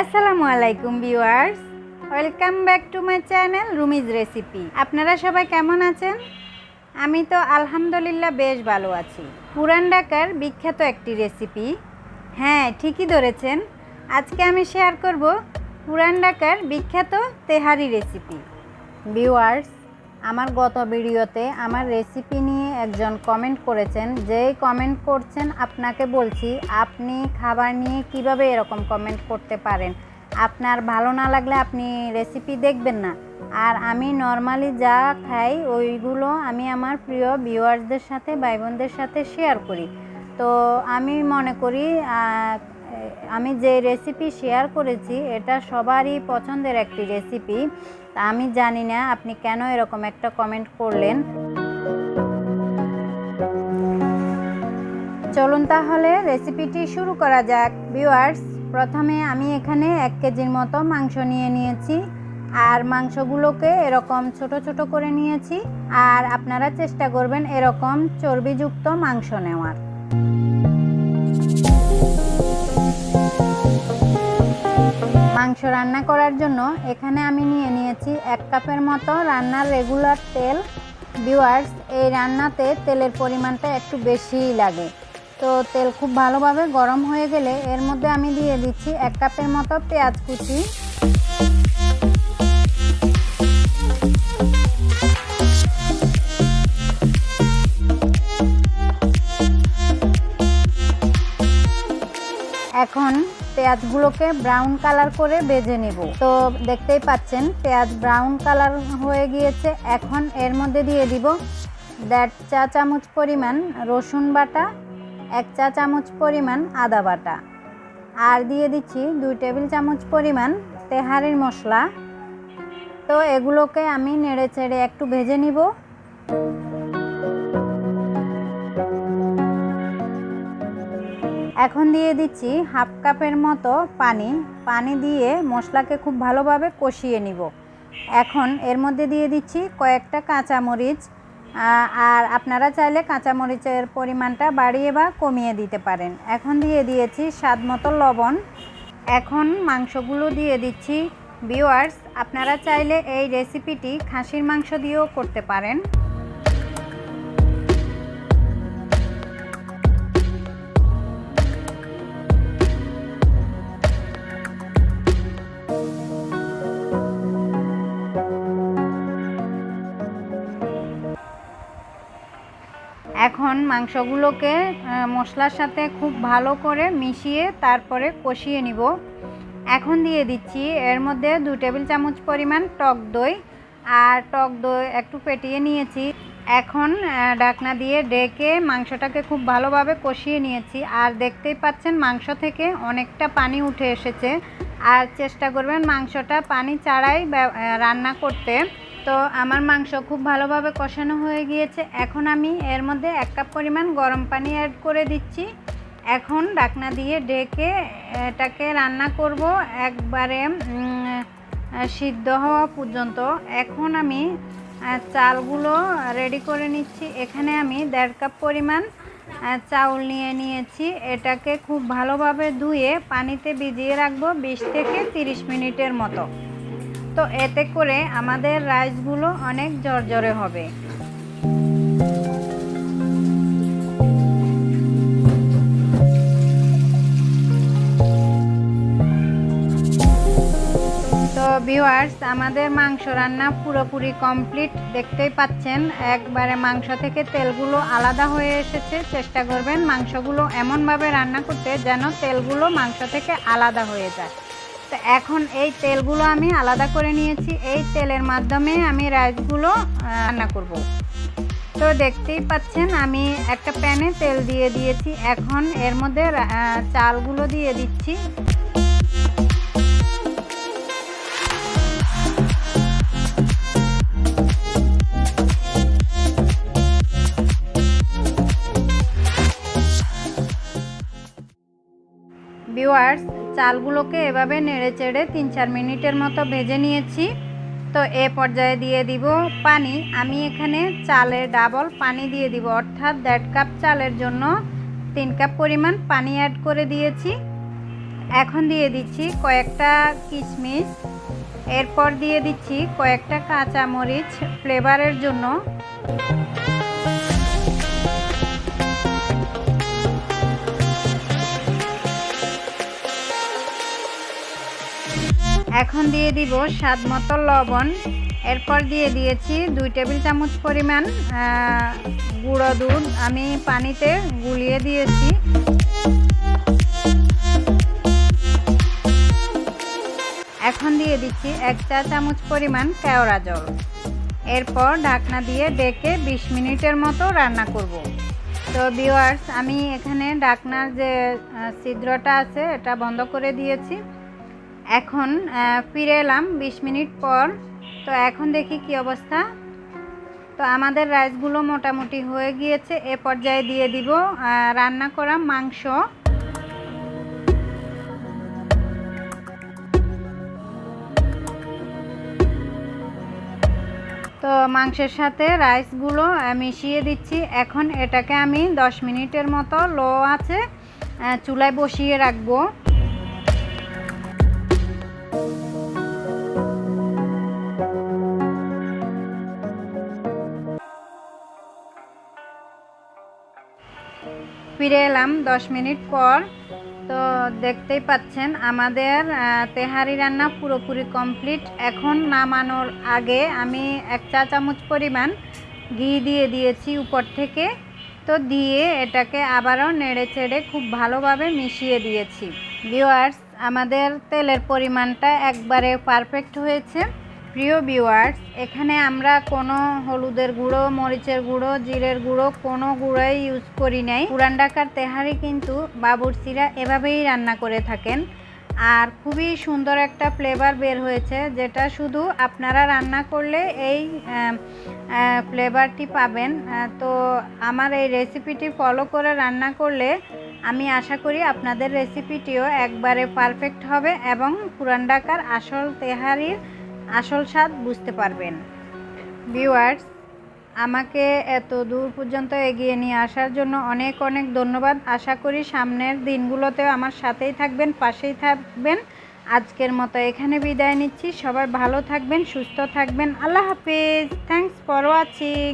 আসসালামু আলাইকুম viewers. Welcome back to my channel Rumi's recipe আপনারা সবাই কেমন আছেন? আমি তো আলহামদুলিল্লাহ বেশ ভালো আছি। পুরান ডাকার বিখ্যাত একটি রেসিপি হ্যাঁ ঠিকই ধরেছেন। আজকে আমি শেয়ার করব পুরান ডাকার বিখ্যাত তেহারি রেসিপি ভিউয়ার্স আমার গত ভিডিওতে আমার রেসিপি নিয়ে একজন কমেন্ট করেছেন, যেই কমেন্ট করছেন আপনাকে বলছি, আপনি খাবার নিয়ে কীভাবে এরকম কমেন্ট করতে পারেন? আপনার ভালো না লাগলে আপনি রেসিপি দেখবেন না। আর আমি নর্মালি যা খাই, ওইগুলো আমি আমার প্রিয় ভিউয়ার্সদের সাথে ভাই বোনদের সাথে শেয়ার করি। তো আমি মনে করি আমি যে রেসিপি শেয়ার করেছি, এটা সবারই পছন্দের একটি রেসিপি তা আমি জানি না, আপনি কেন এরকম একটা কমেন্ট করলেন? চলুন তাহলে রেসিপিটি শুরু করা যাক। ভিউয়ার্স প্রথমে আমি এখানে এক কেজির মতো মাংস নিয়ে নিয়েছি। আর মাংসগুলোকে এরকম ছোট ছোট করে নিয়েছি। আর আপনারা চেষ্টা করবেন এরকম চর্বিযুক্ত মাংস নেওয়ার। মাংস রান্না করার জন্য এখানে আমি নিয়ে নিয়েছি এক কাপের মতো রান্নার রেগুলার তেল। ভিওয়ার্স এই রান্নাতে তেলের পরিমাণটা একটু বেশিই লাগে। তো তেল খুব ভালোভাবে গরম হয়ে গেলে এর মধ্যে আমি দিয়ে দিচ্ছি এক কাপের মতো পেঁয়াজ কুচি। এখন পেঁয়াজগুলোকে ব্রাউন কালার করে ভেজে নেব। তো দেখতেই পাচ্ছেন, পেঁয়াজ ব্রাউন কালার হয়ে গিয়েছে। এখন এর মধ্যে দিয়ে দিব দেড় চা চামচ পরিমাণ রসুন বাটা, এক চা চামচ পরিমাণ আদা বাটা। আর দিয়ে দিচ্ছি দুই টেবিল চামচ পরিমাণ তেহারির মশলা। তো এগুলোকে আমি নেড়ে চেড়ে একটু ভেজে নিব। এখন দিয়ে দিচ্ছি হাফ কাপের মতো পানি। পানি দিয়ে মশলাকে খুব ভালোভাবে কষিয়ে নিব। এখন এর মধ্যে দিয়ে দিচ্ছি কয়েকটা কাঁচামরিচ আর আপনারা চাইলে কাঁচামরিচের পরিমাণটা বাড়িয়ে বা কমিয়ে দিতে পারেন। এখন দিয়ে দিয়েছি স্বাদ মতো লবণ। এখন মাংসগুলো দিয়ে দিচ্ছি। ভিওয়ার্স আপনারা চাইলে এই রেসিপিটি খাসির মাংস দিয়েও করতে পারেন। এখন মাংসগুলোকে মশলার সাথে খুব ভালো করে মিশিয়ে তারপরে কষিয়ে নিব। এখন দিয়ে দিচ্ছি, এর মধ্যে দু টেবিল চামচ পরিমাণ টক দই আর টক দই একটু ফেটিয়ে নিয়েছি। এখন ডাকনা দিয়ে ডেকে মাংসটাকে খুব ভালোভাবে কষিয়ে নিয়েছি। আর দেখতেই পাচ্ছেন মাংস থেকে অনেকটা পানি উঠে এসেছে। আর চেষ্টা করবেন মাংসটা পানি ছাড়াই রান্না করতে। তো আমার মাংস খুব ভালোভাবে কষানো হয়ে গিয়েছে। এখন আমি এর মধ্যে এক কাপ পরিমাণ গরম পানি অ্যাড করে দিচ্ছি। এখন ডাকনা দিয়ে ডেকে এটাকে রান্না করব একবারে সিদ্ধ হওয়া পর্যন্ত। এখন আমি চালগুলো রেডি করে নিচ্ছি। এখানে আমি দেড় কাপ পরিমাণ চাউল নিয়ে নিয়েছি। এটাকে খুব ভালোভাবে ধুয়ে পানিতে ভিজিয়ে রাখব বিশ থেকে তিরিশ মিনিটের মতো। তো এতে করে আমাদের রাইসগুলো অনেক জর্জরে হবে। তো ভিউয়ার্স আমাদের মাংস রান্না পুরোপুরি কমপ্লিট দেখতেই পাচ্ছেন, একবারে মাংস থেকে তেলগুলো আলাদা হয়ে এসেছে। চেষ্টা করবেন মাংসগুলো এমনভাবে রান্না করতে যেন তেলগুলো মাংস থেকে আলাদা হয়ে যায়। তো এখন এই তেলগুলো আমি আলাদা করে নিয়েছি। এই তেলের মাধ্যমে আমি রাইসগুলো রান্না করব। তো দেখতেই পাচ্ছেন, আমি একটা প্যানে তেল দিয়ে দিয়েছি। এখন এর মধ্যে চালগুলো দিয়ে দিচ্ছি। ভিউয়ার্স, চালগুলোকে এভাবে নেড়ে চেড়ে তিন চার মিনিটের মতো ভেজে নিয়েছি। তো এ পর্যায়ে দিয়ে দিব পানি। আমি এখানে চালের ডাবল পানি দিয়ে দিব, অর্থাৎ দেড় কাপ চালের জন্য তিন কাপ পরিমাণ পানি অ্যাড করে দিয়েছি। এখন দিয়ে দিচ্ছি কয়েকটা কিশমিশ। এরপর দিয়ে দিচ্ছি কয়েকটা কাঁচামরিচ ফ্লেভারের জন্য। এখন দিয়ে দিব স্বাদ মতো লবণ। এরপর দিয়ে দিয়েছি দুই টেবিল চামচ পরিমাণ গুঁড়ো দুধ। আমি পানিতে গুলিয়ে দিয়েছি। এখন দিয়ে দিচ্ছি এক চা চামচ পরিমাণ কেওড়া জল। এরপর ঢাকনা দিয়ে ডেকে বিশ মিনিটের মতো রান্না করব। তো বিওয়ার্স আমি এখানে ঢাকনার যে ছিদ্রটা আছে, এটা বন্ধ করে দিয়েছি। এখন ফিরে এলাম বিশ মিনিট পর। তো এখন দেখি কি অবস্থা। তো আমাদের রাইসগুলো মোটামুটি হয়ে গিয়েছে, এ পর্যায়ে দিয়ে দিব রান্না করা মাংস। তো মাংসের সাথে রাইসগুলো মিশিয়ে দিচ্ছি। এখন এটাকে আমি 10 মিনিটের মতো লো আছে চুলায় বসিয়ে রাখব। ফিরে এলাম দশ মিনিট পর। তো দেখতেই পাচ্ছেন, আমাদের তেহারি রান্না পুরোপুরি কমপ্লিট। এখন নামানোর আগে আমি এক চা চামচ পরিমাণ ঘি দিয়ে দিয়েছি উপর থেকে। তো দিয়ে এটাকে আবারও নেড়ে চেড়ে খুব ভালোভাবে মিশিয়ে দিয়েছি। ভিউয়ার্স, আমাদের তেলের পরিমাণটা একবারে পারফেক্ট হয়েছে। প্রিয় ভিউয়ার্স এখানে আমরা কোনো হলুদের গুঁড়ো, মরিচের গুঁড়ো, জিরের গুঁড়ো কোনো গুঁড়োই ইউজ করি নাই। পুরান ঢাকার তেহারি কিন্তু বাবুরচিরা এভাবেই রান্না করে থাকেন। আর খুবই সুন্দর একটা ফ্লেভার বের হয়েছে, যেটা শুধু আপনারা রান্না করলে এই ফ্লেভারটি পাবেন। তো আমার এই রেসিপিটি ফলো করে রান্না করলে আমি আশা করি আপনাদের রেসিপিটিও একবারে পারফেক্ট হবে এবং পুরান ঢাকার আসল তেহারির আসল স্বাদ বুঝতে পারবেন। ভিউয়ার্স, আমাকে এত দূর পর্যন্ত এগিয়ে নিয়ে আসার জন্য অনেক অনেক ধন্যবাদ। আশা করি সামনের দিনগুলোতেও আমার সাথেই থাকবেন, পাশেই থাকবেন। আজকের মতো এখানে বিদায় নিচ্ছি। সবাই ভালো থাকবেন, সুস্থ থাকবেন। আল্লাহ হাফিজ। Thanks for watching